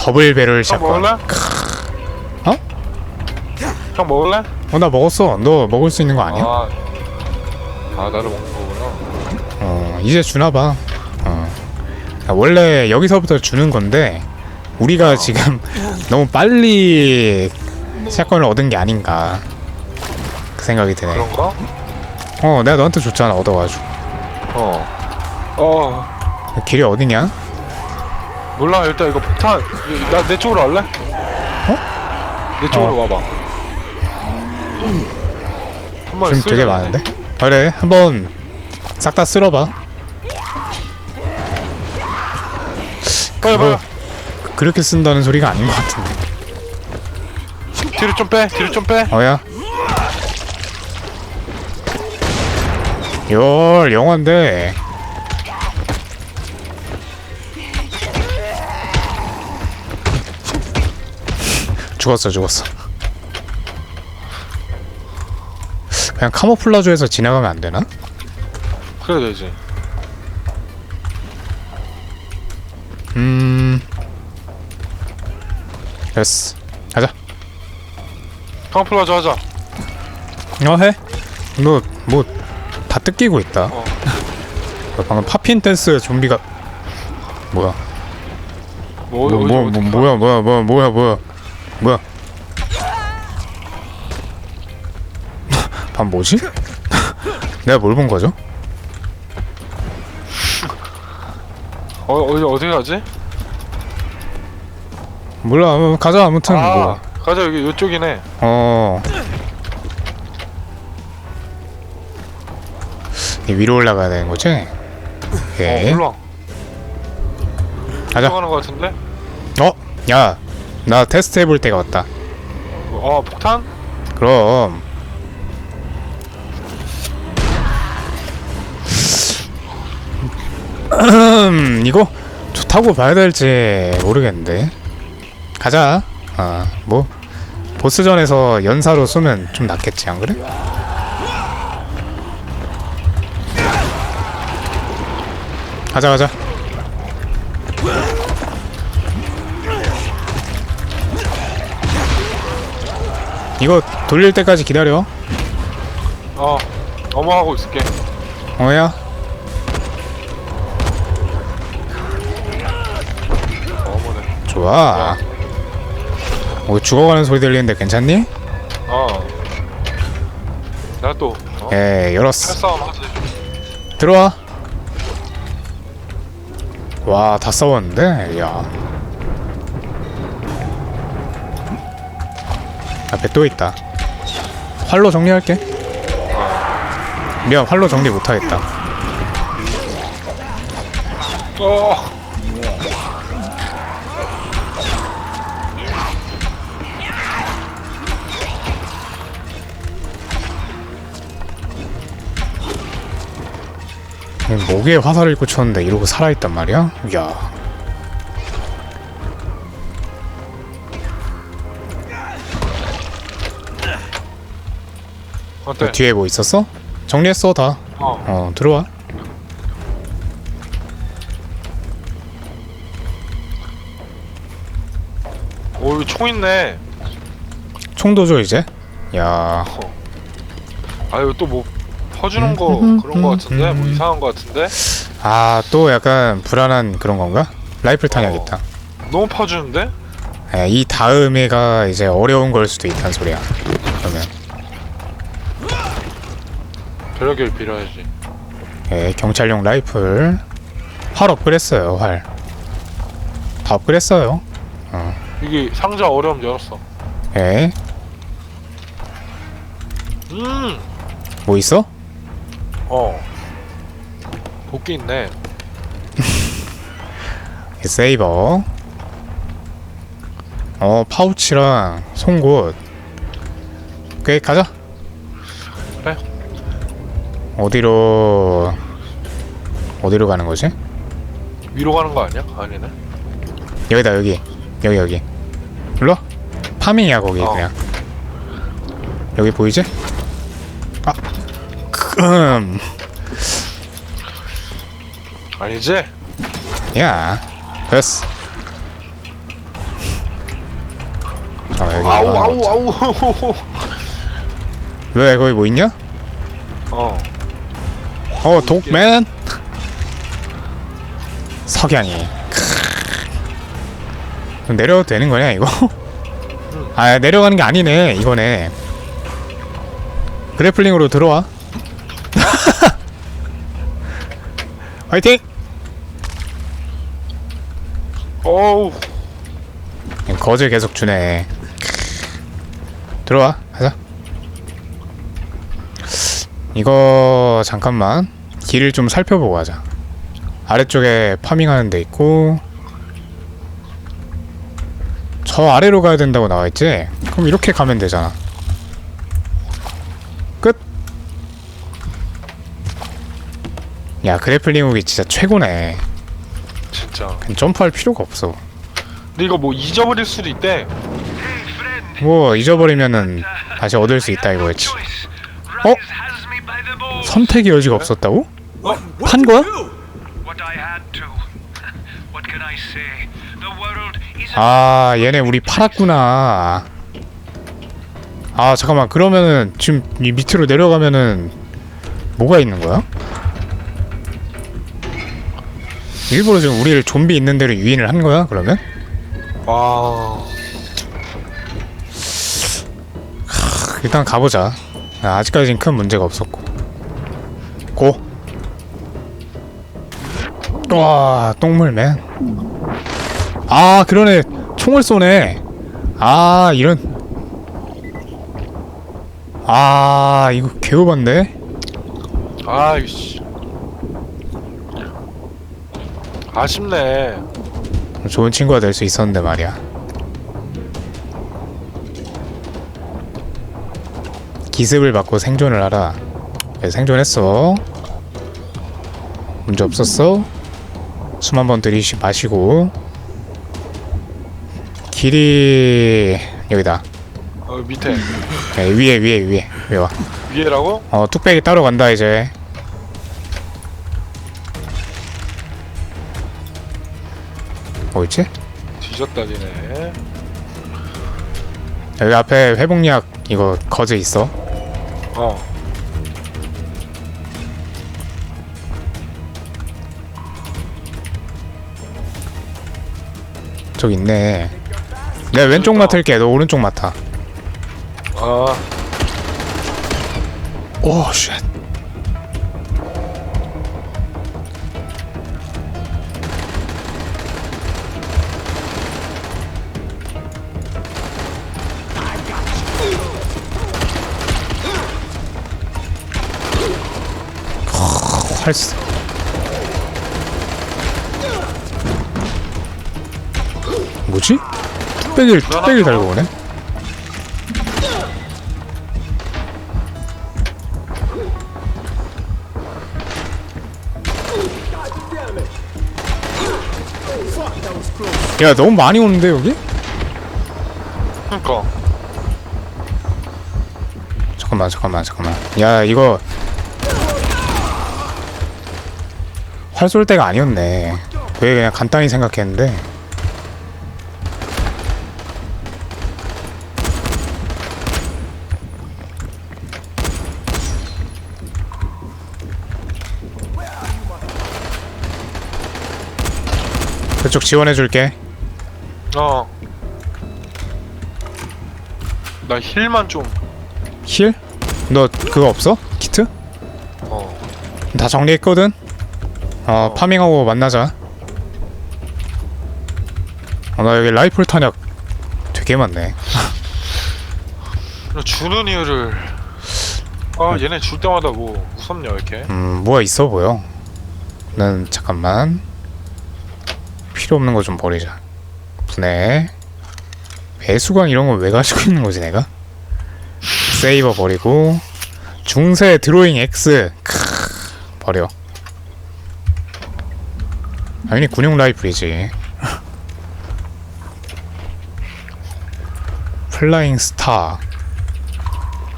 더블 배럴 형 샷건. 먹을래? 어? 형 먹을래? 어, 나 먹었어. 너 먹을 수 있는 거 아니야? 아, 아 나를 먹는 거구나. 어, 이제 주나 봐. 어. 야, 원래 여기서부터 주는 건데 우리가 지금 너무 빨리 샷건을 얻은 게 아닌가 그 생각이 드네. 그런가? 어, 내가 너한테 줬잖아. 얻어가지고. 어. 어. 길이 어디냐? 몰라 일단 이거 폭탄. 나 내 쪽으로 갈래? 어? 내 쪽으로 어. 와봐. 한번 지금 되게 많은데? 그래, 한번 싹 다 쓸어봐. 빨리 그거 빨리. 그렇게 쓴다는 소리가 아닌 것 같은데. 뒤로 좀 빼. 뒤로 좀 빼. 어야? 열 영화인데 죽었어 죽었어 그냥 카모플라주에서 지나가면 안 되나? 그래 되지. 음 됐어 가자 카모플라즈 하자. 어 해? 너뭐 다 뜯기고 있다 어. 너 방금 팝핀 댄스 좀비가 뭐야 뭐, 뭐, 뭐, 뭐, 가? 뭐야 뭐야 뭐야 뭐야 뭐야 뭐야 반 뭐지? 내가 뭘 본 거죠? 어 어디 어디 가지? 몰라 어, 가자 아무튼 아 뭐 가자 여기 이쪽이네. 어. 이 위로 올라가야 되는 거지? 예. 어 올라. 가자. 가는 거 같은데? 어? 야, 나 테스트 해볼 때가 왔다. 어 폭탄? 그럼. 음, 이거 좋다고 봐야 될지 모르겠는데. 가자. 아, 뭐 보스전에서 연사로 쏘면 좀 낫겠지, 안 그래? 가자, 가자. 이거 돌릴 때까지 기다려. 어 넘어가고 있을게. 어야. 어머네. 좋아. 뭐 죽어가는 소리 들리는데 괜찮니? 어. 내가 또 어? 예, 열었어. 패싸움 하지. 들어와. 와, 다 싸웠는데? 야. 앞에 또 있다. 활로 정리할게. 미안, 활로 정리 못하겠다. 어. 목에 화살을 꽂혔는데 이러고 살아있단 말이야? 야. 어때? 뒤에 뭐 있었어? 정리했어, 다. 어. 어, 들어와. 오 여기 총 있네. 총도 줘, 이제. 야. 아 이거 또뭐 퍼주는 거 음, 그런 거 음, 같은데? 뭐 음. 이상한 거 같은데? 아, 또 약간 불안한 그런 건가? 라이플 탄약있다. 너무 퍼주는데? 예, 이 다음에가 이제 어려운 걸 수도 있다는 소리야. 별의별 필요하지. 예, 경찰용 라이플 활 업그레했어요. 활. 다 업그레했어요. 이게 상자 어려움 열었어. 예, 음. 뭐 있어? 어. 도끼 있네. 예, 세이버. 어, 파우치랑 송곳. 오케이, 가자. 어디로 어디로 가는 거지? 위로 가는 거 아니야? 아니네. 여기다 여기 여기 여기 일로 와. 파밍이야 거기 어. 그냥 여기 보이지? 아 음. 아니지? 야 됐어 아 여기 아우 아우. 아우 왜 거기 뭐 있냐? 어 어 독맨. 석양이. 크. 그럼 내려도 되는 거냐 이거? 아 내려가는 게 아니네 이거네 그래플링으로 들어와. 화이팅! 어우. 거즈 계속 주네. 들어와 가자 이거 잠깐만. 길을 좀 살펴보고 가자. 아래쪽에 파밍하는 데 있고 저 아래로 가야 된다고 나와있지? 그럼 이렇게 가면 되잖아. 끝! 야 그래플링 훅이 진짜 최고네. 진짜. 그냥 점프할 필요가 없어. 근데 이거 뭐 잊어버릴 수도 있대. 뭐 잊어버리면은 다시 얻을 수 있다 이거였지. 어? 선택의 여지가 없었다고? 어? 판 거야? 아 얘네 우리 팔았구나 아 잠깐만 그러면은 지금 이 밑으로 내려가면은 뭐가 있는 거야? 일부러 지금 우리를 좀비 있는 데로 유인을 한 거야 그러면? 와 일단 가보자 아, 아직까지는 큰 문제가 없었고 고! 와 똥물맨 아 그러네. 총을 쏘네. 아 이런. 아 이거 개우반데? 아이씨. 아쉽네. 좋은 친구가 될 수 있었는데 말이야. 기습을 받고 생존을 하라. 그래, 생존했어 문제 없었어. 숨 한 번 들이쉬 마시고. 길이 여기다. 어 밑에. 네, 위에 위에 위에 위에 와. 위에라고? 어 뚝배기 따로 간다 이제. 뭐 있지? 뒤졌다 니네. 여기 앞에 회복약 이거 거즈 있어? 어 저기 있네. 내가 왼쪽 맡을게. 너 오른쪽 맡아. 아, 오쉣. 활스 뭐지? 뚝배기를 뚝배기를 달고 오네. 야 너무 많이 오는데 여기? 그니까. 잠깐만 잠깐만 잠깐만. 야 이거. 활 쏠 때가 아니었네. 왜 그냥 간단히 생각했는데 그쪽 지원해줄게 어. 나 힐만 좀. 힐? 너 그거 없어? 키트? 어. 다 정리했거든? 어, 파밍하고 만나자. 어, 나 여기 라이플 탄약 되게 많네. 주는 이유를. 아, 얘네 줄 때마다 뭐 무섭냐 이렇게. 음, 뭐가 있어 보여. 난 잠깐만. 필요 없는 거 좀 버리자. 분해. 배수관 이런 거 왜 가지고 있는 거지 내가? 세이버 버리고 중세 드로잉 X 크 버려. 당연히 군용 라이플이지. 플라잉 스타.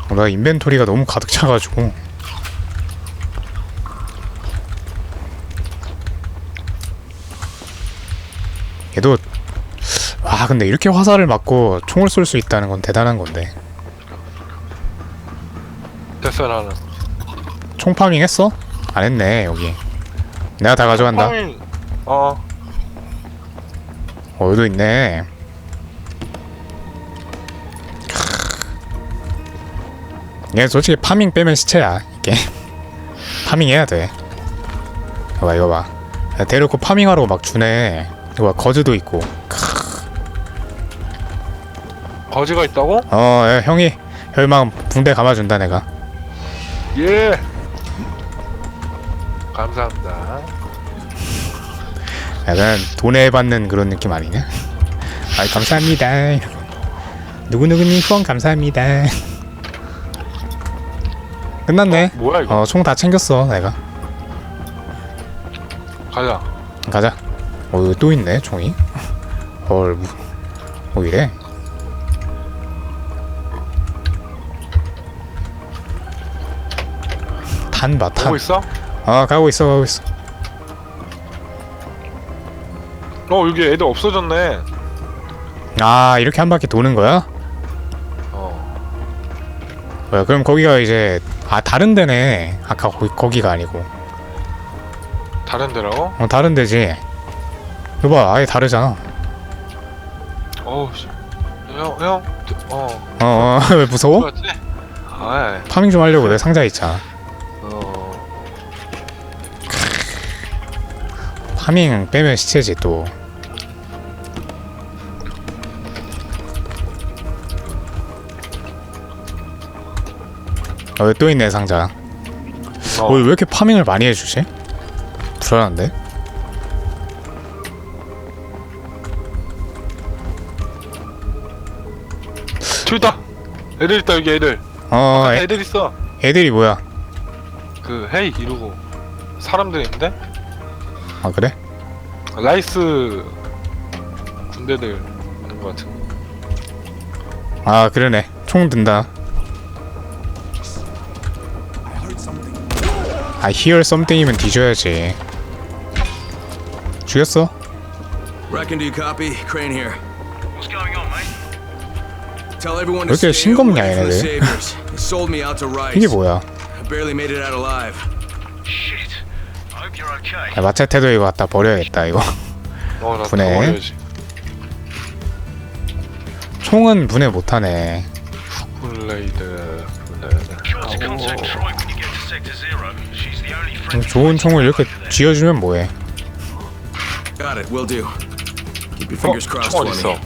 어, 나 인벤토리가 너무 가득 차가지고. 얘도 아 근데 이렇게 화살을 맞고 총을 쏠 수 있다는 건 대단한 건데. 됐어 나는. 총 파밍 했어? 안 했네 여기. 내가 다 가져간다. 파밍. 어. 어 여기도 있네. 얘 솔직히 파밍 빼면 시체야 이게. 파밍 해야 돼. 이거 봐 이거 봐. 야, 대놓고 파밍하라고 막 주네 봐 거즈도 있고 거지가 있다고? 어 야, 형이 혈망 붕대 감아준다 내가 예 감사합니다 약간 돈에 받는 그런 느낌 아니냐? 아 감사합니다. 누구누구님 후원 감사합니다. 끝났네. 어, 뭐야 이거 어 총 다 챙겼어 내가. 가자 가자. 어 여기 또 있네 총이. 헐 뭐, 뭐 이래? 탄봐 탄. 보고 있어? 아 가고 있어 가고 있어. 어 여기 애들 없어졌네 아 이렇게 한 바퀴 도는 거야? 어 뭐야 그럼 거기가 이제 아 다른 데네 아까 거, 거기가 아니고 다른 데라고? 어 다른 데지 이거 봐 아예 다르잖아 어우 씨. 형, 형, 어, 어어 왜 무서워? 뭐였지? 아, 파밍 좀 하려고 내 상자에 있잖아 어, 파밍 빼면 시체지 또 어, 여기 또 있네 상자 어, 어, 왜 이렇게 파밍을 많이 해주지? 불안한데? 있다. 애들 있다 여기 애들. 어 아, 애, 애들 있어. 애들이 뭐야 그 헤이 이러고 사람들 있는데 아 그래? 라이스 군대들 있는 것 같은. 아 그러네 총 든다 아 hear something이면 뒤져야지 죽였어? Reckon, do you copy? Crane here. 왜 이렇게 싱겁냐, 얘네들. saviors. They sold me out to Rice. 이게 뭐야 I barely made it out alive. Shit. I hope you're okay. 야, 마체테도 이거 갖다 버려야겠다 이거 어, 나 분해. 총은 분해 못하네 블레이드, Sure to contact 블레이드. Troy when you get to Sector Zero. She's the only 음, friend. 좋은 총을 이렇게 쥐어주면 뭐해 Got it. Will do. Keep your 어, fingers crossed 총. 있어?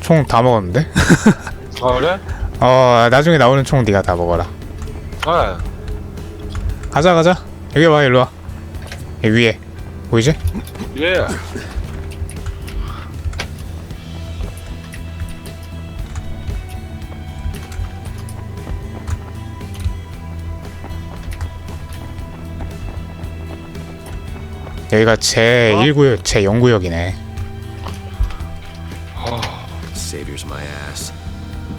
총 다 먹었는데? 아 그래? 어 나중에 나오는 총 네가 다 먹어라 아, 가자 가자 여기 와 일로 와 여기 위에 보이지? 예. 여기가 제 어? 1구역 제 0구역이네 Saviors my ass.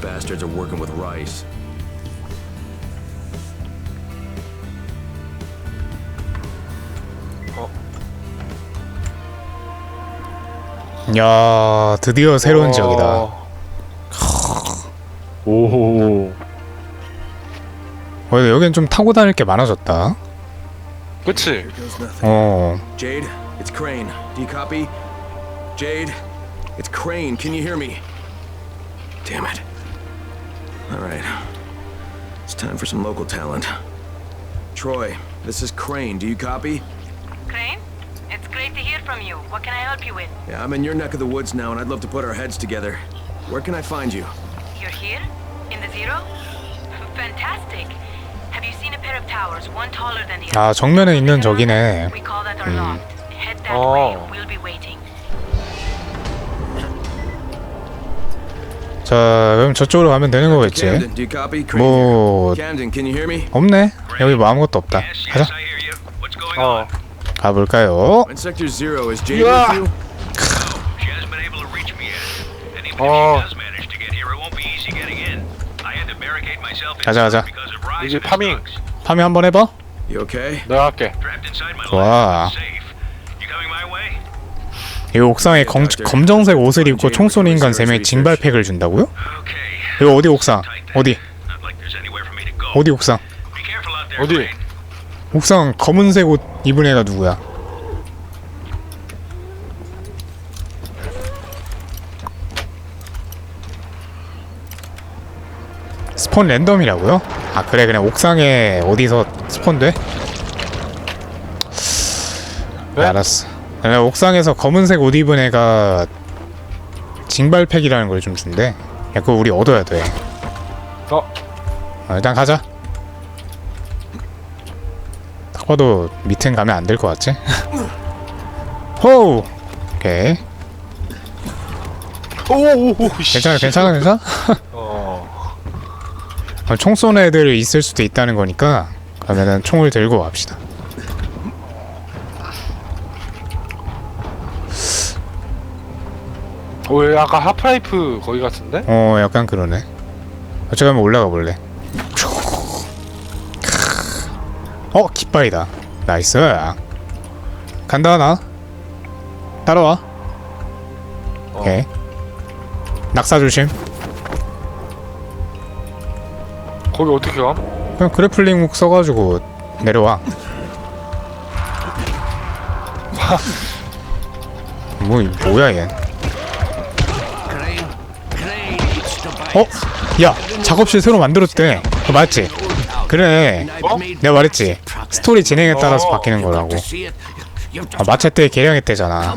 Bastards are working with Rice. 야 드디어 새로운 어. 지역이다 오. 어, 근데 여긴 좀 타고 다닐 게 많아졌다 그치? 어 Jade, it's Crane. Do you copy? Jade, it's Crane. Can you hear me? Damn it. All right. It's time for some local talent. Troy, this is Crane. Do you copy? Crane? It's great to hear from you. What can I help you with? Yeah, I'm in your neck of the woods now, and I'd love to put our heads together. Where can I find you? You're here? In the Zero? Fantastic. Have you seen a pair of towers, one taller than the 아 other? 정면에 있는 저기네 We call that our lot. Head that Oh. way. We'll be waiting. 자 그럼 저쪽으로 가면 되는 거겠지 뭐? 없네 여기 뭐 아무것도 없다 가자 어. 가볼까요? Oh. myself 가자, 가자. 이제 파밍. 파밍 한번 해봐? 내가 할게. 좋아. 이 옥상에 검, 검정색 옷을 입고 총 쏘는 인간 3명이 징발팩을 준다고요? 이거 어디 옥상? 어디? 어디 옥상? 어디? 옥상 검은색 옷 입은 애가 누구야? 스폰 랜덤이라고요? 아 그래 그냥 옥상에 어디서 스폰 돼? 네, 네? 알았어 그냥 옥상에서 검은색 옷 입은 애가 징발팩이라는 걸 좀 준대 야 그거 우리 얻어야 돼 어? 어, 일단 가자. 딱 봐도 밑엔 가면 안 될 것 같지? 호우! 오케이. 오오오 괜찮아, 괜찮아, 괜찮아? 어. 어, 총 쏘는 애들 있을 수도 있다는 거니까 그러면은 총을 들고 갑시다. 왜 아까 하프라이프 거기 같은데? 어, 약간 그러네. 어차피 한번 올라가 볼래. 어, 깃발이다. 나이스. 간다, 나. 따라와. 오케이. 낙사 조심. 거기 어떻게 감? 그냥 그래플링 훅 써가지고 내려와. 뭐 이- 뭐야 얘? 어? 야 작업실 새로 만들었대. 그거 맞지? 그래. 어? 내가 말했지. 스토리 진행에 따라서 바뀌는 거라고. 아, 마체테 개량했대잖아.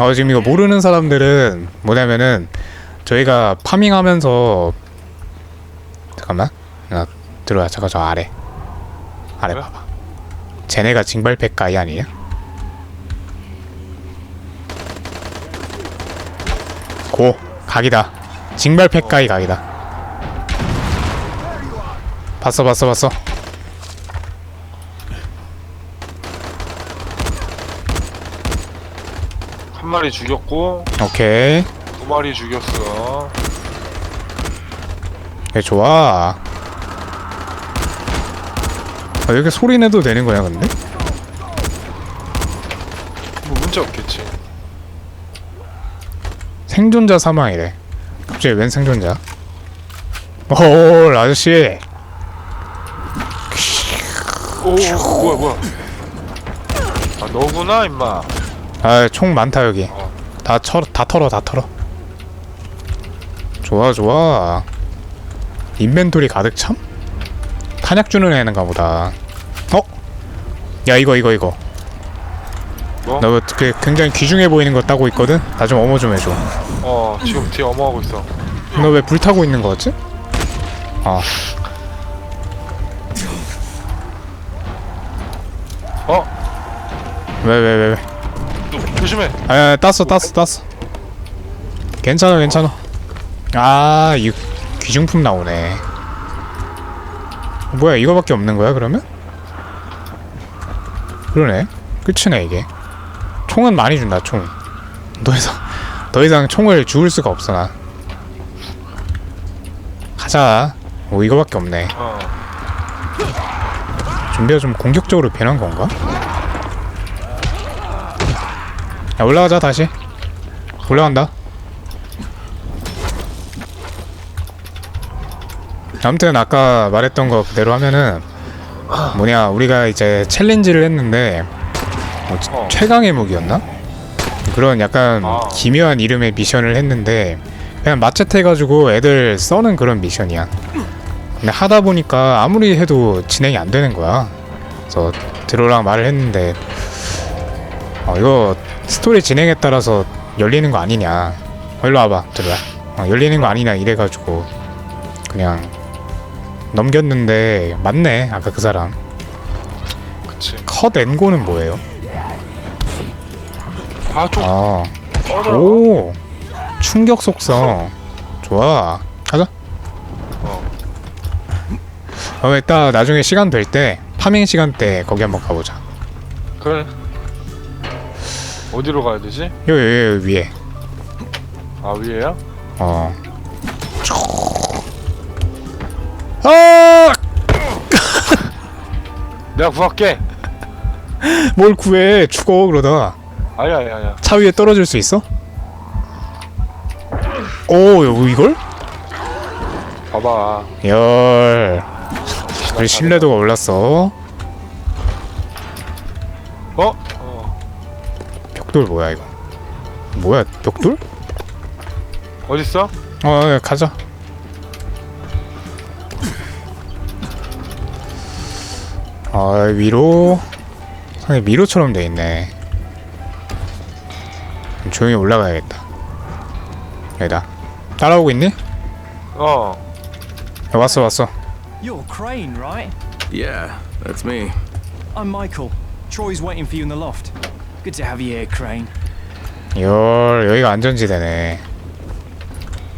어 지금 이거 모르는 사람들은 뭐냐면은 저희가 파밍하면서 잠깐만 나 들어와 잠깐 저 아래 아래 왜? 봐봐 쟤네가 징발팩 가이 아니냐? 고 각이다 징발 팩 가이 각이다 봤어 봤어 봤어 한 마리 죽였고 오케이 두 마리 죽였어. 네, 좋아 아, 이렇게 소리 내도 되는 거야 근데? 뭐 문제 없겠지. 생존자 사망이래. 갑자기 웬 생존자? 오, 아저씨. 오 뭐야 뭐야. 아 너구나 임마. 아, 총 많다 여기. 다 털어, 다 털어, 다 털어. 좋아, 좋아. 인벤토리 가득 참? 탄약 주는 애는가 보다. 어? 야, 이거, 이거, 이거. 뭐? 너그 굉장히 귀중해 보이는 거 따고 있거든? 나 좀 어머 좀 해줘. 어 지금 뒤에 어머하고 있어. 너 왜 불 타고 있는 거 같지? 아, 어 왜, 왜, 왜, 왜. 조심해. 아, 땄어, 땄어, 땄어. 괜찮아, 괜찮아. 아, 이 귀중품 나오네. 뭐야, 이거밖에 없는 거야, 그러면? 그러네. 끝이네, 이게. 총은 많이 준다, 총. 더 이상, 더 이상 총을 주울 수가 없어, 나. 가자. 뭐, 이거밖에 없네. 어. 준비가 좀 공격적으로 변한 건가? 야 올라가자 다시 올라간다 아무튼 아까 말했던 거 그대로 하면은 뭐냐 우리가 이제 챌린지를 했는데 뭐 어. 최강의 무기였나? 그런 약간 아. 기묘한 이름의 미션을 했는데 그냥 마체테 해가지고 애들 써는 그런 미션이야 근데 하다 보니까 아무리 해도 진행이 안 되는 거야. 그래서 드로랑 말을 했는데 어, 이거 스토리 진행에 따라서 열리는 거 아니냐. 어, 일로 와봐, 드로야. 어, 열리는 거 아니냐 이래가지고 그냥 넘겼는데 맞네. 아까 그 사람. 그치. 컷 엔고는 뭐예요? 아좀 아, 꺼져. 오, 충격 속성. 좋아. 가자. 어. 어, 이따 나중에 시간 될 때 파밍 시간 때 거기 한번 가보자. 그래. 어디로 가야 되지? 여기, 여기, 여기 위에. 아 위에야? 어. 아! 내가 구할게. 뭘 구해? 죽어 그러다. 아니야 차 위에 떨어질 수 있어? 오 이거 이걸? 봐봐 열 우리 신뢰도가 올랐어 어? 어 벽돌 뭐야 이거 뭐야 벽돌? 어딨어? 어 예, 가자 아 위로 상에 미로처럼 돼 있네 조용히 올라가야겠다 여기다 따라오고 있니? 어 야, 왔어 왔어 You're Crane, right? Yeah, that's me. I'm Michael. Troy's waiting for you in the loft. Good to have you here, Crane. 열 여기가 안전지대네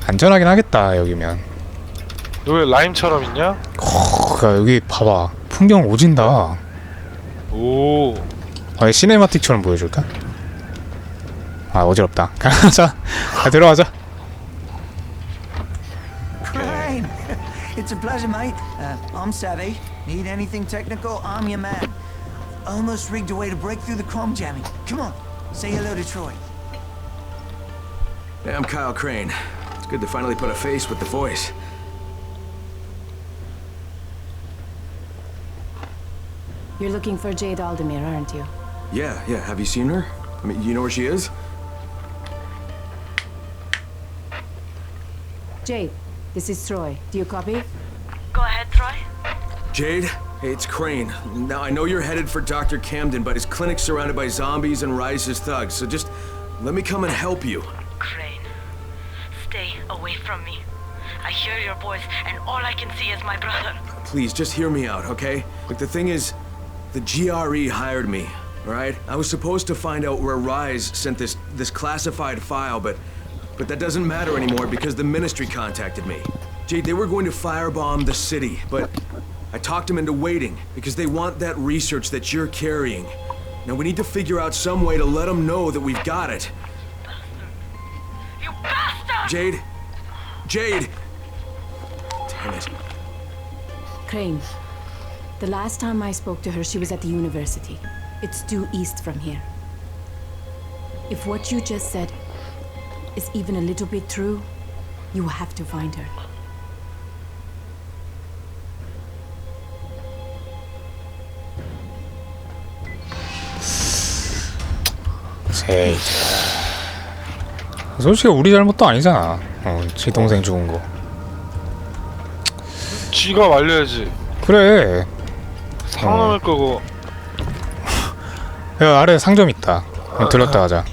안전하긴 하겠다 여기면 여기 라임처럼 있냐? 어, 야, 여기 봐봐 풍경 오진다 오 아, 시네마틱처럼 보여줄까? 아 어지럽다 가자 아, 들어가자 Crane! it's a pleasure, mate. Uh, I'm Savvy. Need anything technical, I'm your man. Almost rigged a way to break through the crom jamming. Come on, say hello to Troy. Hey, I'm Kyle Crane. It's good to finally put a face with the voice. You're looking for Jade Aldemir, aren't you? Yeah, yeah, have you seen her? I mean, you know where she is? Jade, this is Troy. Do you copy? Go ahead, Troy. Jade? Hey, it's Crane. Now, I know you're headed for Dr. Camden, but his clinic's surrounded by zombies and Rise's thugs, so just let me come and help you. Crane, stay away from me. I hear your voice, and all I can see is my brother. Please, just hear me out, okay? Look, the thing is, the GRE hired me, alright? I was supposed to find out where Rise sent this this classified file, but but that doesn't matter anymore because the ministry contacted me. Jade, they were going to firebomb the city, but I talked them into waiting because they want that research that you're carrying. Now we need to figure out some way to let them know that we've got it. You bastard! Jade? Jade! Damn it. Crane. The last time I spoke to her, she was at the university. It's due east from here. If what you just said is even a little bit true, you have to find her. 제이. 솔직히 우리 잘못도 아니잖아. 어, 지 동생 죽은 거. 쥐가 말려야지. 그래. 상놈을 끄고. 야 아래 상점 있다. 어, 들렀다 가자